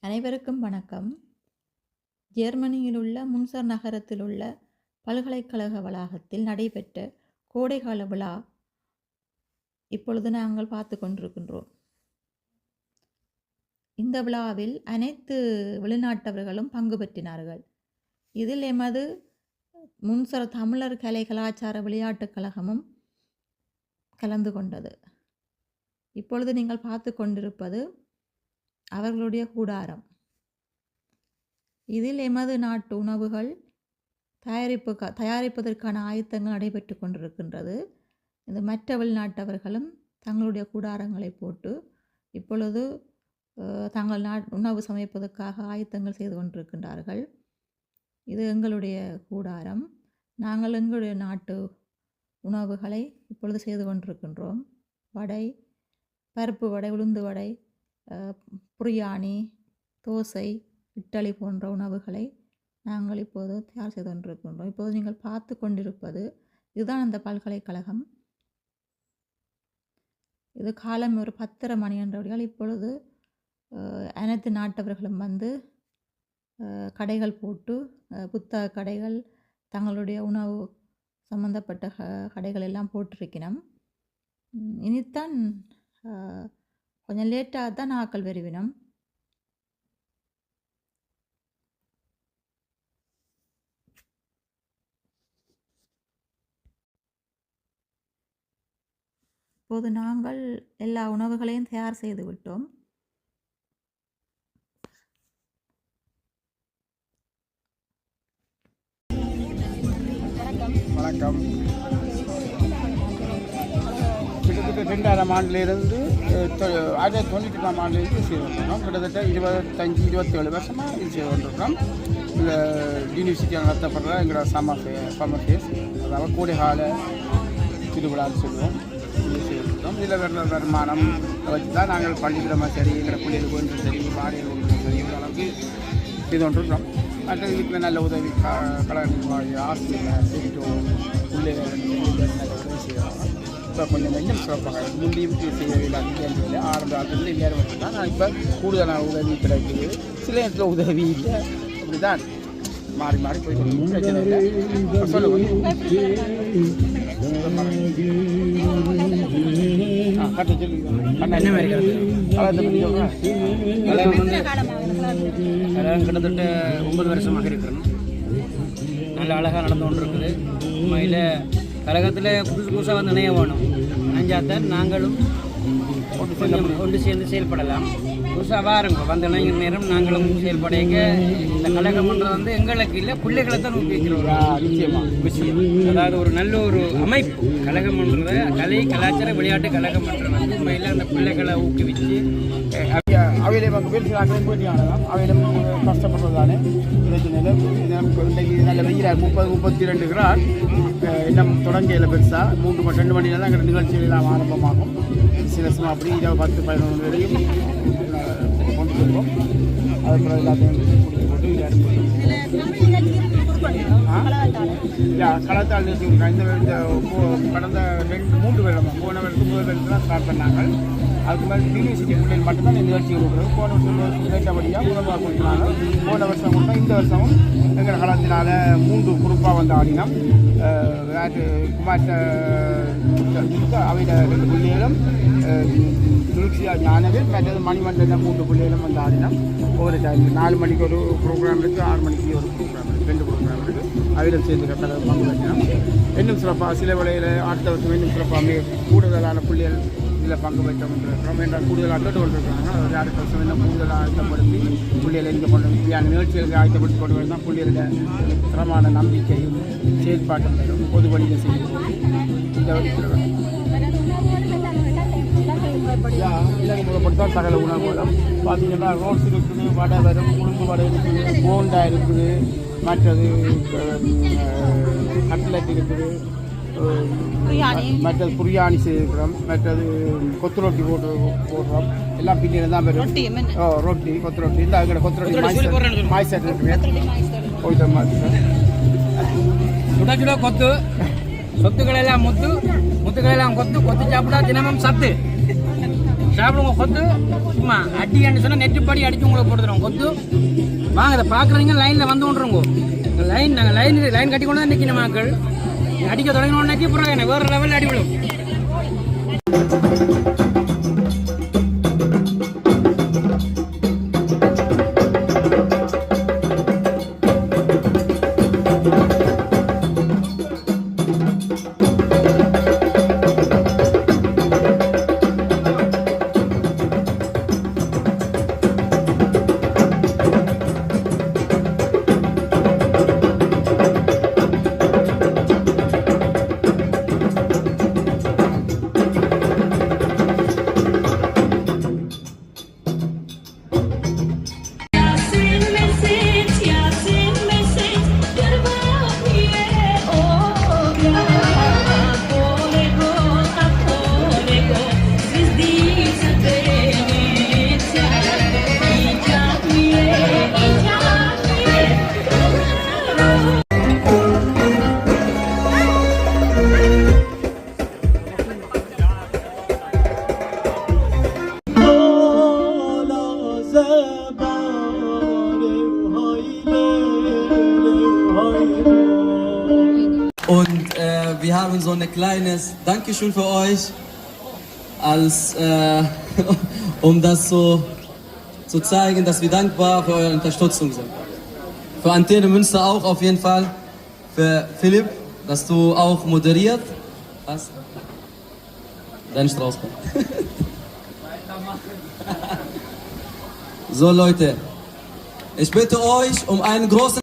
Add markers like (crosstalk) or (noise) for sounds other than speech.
அனைவருக்கும் வணக்கம். ஜெர்மனியில் உள்ள முன்சர் நகரத்தில் உள்ள பல்கலைக்கழக வளாகத்தில் நடைபெற்ற கோடைகால விழா இப்பொழுது நாங்கள் பார்த்து கொண்டிருக்கின்றோம். இந்த விழாவில் அனைத்து வெளிநாட்டவர்களும் பங்கு பெற்றினார்கள். இதில் எமது முன்சர் தமிழர் கலை கலாச்சார விளையாட்டுக் கழகமும் கலந்து கொண்டது. இப்பொழுது நீங்கள் பார்த்து கொண்டிருப்பது அவர்களுடைய கூடாரம். இதில் எமது நாட்டு உணவுகள் தயாரிப்பு தயாரிப்பதற்கான ஆயத்தங்கள் நடைபெற்று கொண்டிருக்கின்றது. இந்த மற்ற வெளிநாட்டவர்களும் தங்களுடைய கூடாரங்களை போட்டு இப்பொழுது தங்கள் நா உணவு சமைப்பதற்காக ஆயத்தங்கள் செய்து கொண்டிருக்கின்றார்கள். இது எங்களுடைய கூடாரம். நாங்கள் எங்களுடைய நாட்டு உணவுகளை இப்பொழுது செய்து கொண்டிருக்கின்றோம். வடை பருப்பு வடை உளுந்து வடை பிரியாணி தோசை இட்டலி போன்ற உணவுகளை நாங்கள் இப்போது தயார் செய்து கொண்டிருக்கின்றோம். இப்போது நீங்கள் பார்த்து கொண்டிருப்பது இதுதான் அந்த பல்கலைக்கழகம். இது காலம் ஒரு பத்தரை மணி என்றபடியால் இப்பொழுது அனைத்து நாட்டவர்களும் வந்து கடைகள் போட்டு புத்தக கடைகள் தங்களுடைய உணவு சம்பந்தப்பட்ட க- கடைகள் எல்லாம் போட்டிருக்கிறோம் இனித்தான் கொஞ்சம் லேட்டாக தான் ஆக்கள் வருவினம். இப்போது நாங்கள் எல்லா உணவுகளையும் தயார் செய்து விட்டோம். வணக்கம். கிட்டத்தட்ட ரெண்டாயிரம் ஆண்டுலேருந்து ஆயிரத்தி தொண்ணூற்றி எட்டாம் ஆண்டுலேருந்து செய்து கொண்டிருக்கோம் கிட்டத்தட்ட இருபத்தஞ்சி இருபத்தேழு வருஷமாக இது செய்து கொண்டிருக்கோம் இந்த யூனிவர்சிட்டியில் நடத்தப்படுற எங்களோட சம்மர் ஃபே சம்மர் ஃபேஸ் அதாவது கோடைகால திருவிழான்னு சொல்லுவோம். இது செய்திருக்கோம் இதில் வர வருமானம் வச்சு தான் நாங்கள் பள்ளிக்கூடமாக சரி எங்களோட பிள்ளைகளுக்கு கொஞ்சம் சரி வாடகை கொஞ்சம் சரி அளவுக்கு செய்து கொண்டிருக்கிறோம் மற்ற இதுக்கு நல்ல உதவி க கழக நிர்வாகி ஆசிரியர் பிள்ளைகள் நல்ல உதவி செய்கிறாங்க இப்போ கொஞ்சம் கொஞ்சம் சிறப்பாக முந்தையும் செய்யவில்லை இல்லை. ஆரம்ப காலத்தில் எல்லாரும் வந்து தான் நான் இப்போ கூடுதலான உதவி கிடைக்குது. சில இடத்துல உதவி இல்லை. அப்படி தான் மாறி மாறி போய் பிரச்சனை இல்லை. கிட்டத்தட்ட ஒன்பது வருஷமாக இருக்கிறோம். நல்ல அழகாக நடந்து கொண்டு இருக்குது உண்மையில் கழகத்தில் புதுசு புதுசாக வந்து இணைய வேணும் இணைஞ்சாத்தான் நாங்களும் கொஞ்சம் கொண்டு சேர்ந்து செயல்படலாம். புதுசாக வாருங்க. வந்து இளைஞர் நேரம் நாங்களும் செயல்படைக்க இந்த கழகம்ன்றது வந்து எங்களுக்கு இல்லை பிள்ளைகளை தான் ஊக்குவிக்கிறோம் நிச்சயமா விஷயம் அதாவது ஒரு நல்ல ஒரு அமைப்பு. கழகம்ன்றத கலை கலாச்சார விளையாட்டு கழகம்ன்றது வந்து உண்மையில் அந்த பிள்ளைகளை ஊக்குவிச்சு அவையில வீட்டுக்கு போயிட்டாங்க அவையில பிரச்சனை நல்ல வெயிலாக முப்பது முப்பத்தி ரெண்டு கிராம். இன்னும் தொடங்கையில் பெருசாக மூன்று மணி ரெண்டு மணியில் தான் அங்கே நிகழ்ச்சிகள் எல்லாம் ஆரம்பமாகும். சில சும்மா அப்படி இரவு பத்து பதினொன்று வரையும் கொண்டு வருவோம் அதுக்கப்புறம் எல்லாத்தையும் கொடுத்து போட்டு விளையாட்டு களத்தால் நிறுத்தி இந்த கடந்த ரெண்டு மூன்று வருடமா போன வருடம் முதல் வருடத்துல தான் ஸ்டார்ட் பண்ணாங்க. அதுக்கு மேலே யூனிவர்சிட்டி பிள்ளைகள் மட்டும்தான் இந்த நிகழ்ச்சி கொடுக்குறது. போன வருஷம் கிடைத்தபடியாக முதல்வர் கொடுக்குறாங்க போன வருஷம் கொடுத்தா இந்த வருஷமும் எங்கள் அதனால் மூன்று குரூப்பாக வந்து ஆடினோம். குமார் அவையில் ரெண்டு பிள்ளைகளும் துருக்ஷியா ஞானவில் மற்றது மணிமண்டல மூன்று பிள்ளைகளும் வந்து ஆடினோம். ஒவ்வொரு டைம் நாலு மணிக்கு ஒரு ப்ரோக்ராம் இருக்குது ஆறு மணிக்கு ஒரு ப்ரோக்ராம் இருக்குது ரெண்டு ப்ரோக்ராம் இருக்குது அவையில் சேர்ந்து கட்டளை பங்கு வைக்கணும் இன்னும் சிறப்பாக சில வேளையில் அடுத்த வருஷம் இன்னும் சிறப்பாக கூடுதலான பிள்ளைகள் இதில் பங்கு பெற்றோம் என்று இருக்கிறோம் என்றால் கூடுதலாக கேட்டு கொண்டிருக்கிறாங்க அது அடுத்த வருஷம் இன்னும் கூடுதலாக ஆயத்தப்படுத்தி பிள்ளைகளை இங்கே கொண்டு இப்படியான நிகழ்ச்சிகளுக்கு ஆயத்தப்படுத்தி கொண்டு வரதான் பிள்ளைகளோட தரமான நம்பிக்கையும் செயல்பாட்டும் பெறும். பொது வழியில் செய்யும். இந்த இலங்கை சகல உணவுகளும் பார்த்தீங்கன்னா ரோஸ் இருக்குது வடை வரும் உளுந்து வடை இருக்குது போண்டா இருக்குது மற்றது கட்லட் இருக்குது. மற்றது பிரியாணி செய்திருக்கிறோம் மற்றது கொத்து ரொட்டி போட்டு போடுறோம். எல்லாம் பின்னியில் தான் வரும். ஓ ரொட்டி கொத்து ரொட்டி. இந்த அதுக்கிட்ட கொத்து ரொட்டி போயிட்ட மாதிரி சுட சுட கொத்து. சொத்துக்கள் எல்லாம் முத்து. முத்துக்கள் எல்லாம் கொத்து. கொத்து சாப்பிட்டா தினமும் சத்து. சாப்பிடுங்க கொத்து. சும்மா அடின்னு சொன்னால் நெட்டுப்படி அடிச்சு உங்களுக்கு போட்டுறோம் கொத்து. வாங்க இதை பார்க்குறீங்க லைனில் வந்து கொண்டுருங்க. லைன் நாங்கள் லைன் லைன் கட்டி கொண்டு தான் நிற்கணும் மக்கள். அடிக்க தொடங்கினோடனே பிறகு வேற லெவலில் அடிவிடும் Und äh, wir haben so ein kleines Dankeschön für euch, als, äh, (laughs) um das so zu zeigen, dass wir dankbar für eure Unterstützung sind. Für Antenne Münster auch auf jeden Fall. Für Philipp, dass du auch moderiert hast. Dein Strauß kommt. (laughs) so Leute, ich bitte euch um einen großen...